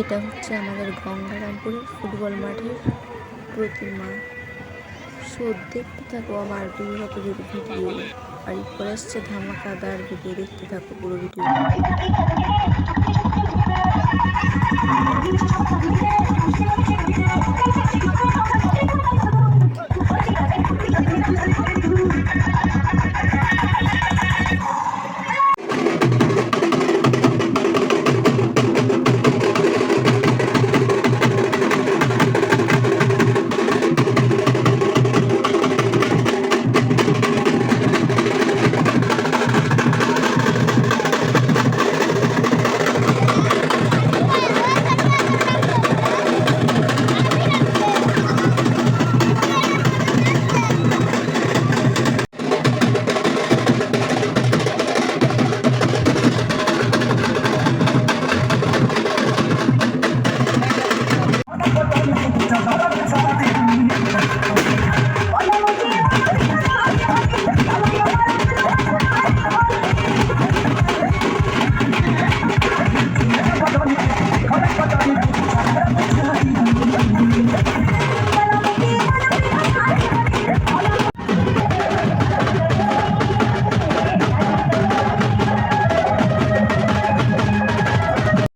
এটা হচ্ছে আমাদের গঙ্গারামপুরের ফুটবল মাঠের প্রতিমা সো দেখতে থাকো আমার দুর্গা পুজোর ভিডিও, আর এরপরে আসছে ধামাকাদার ভিডিও, দেখতে থাকো পুরো ভিডিও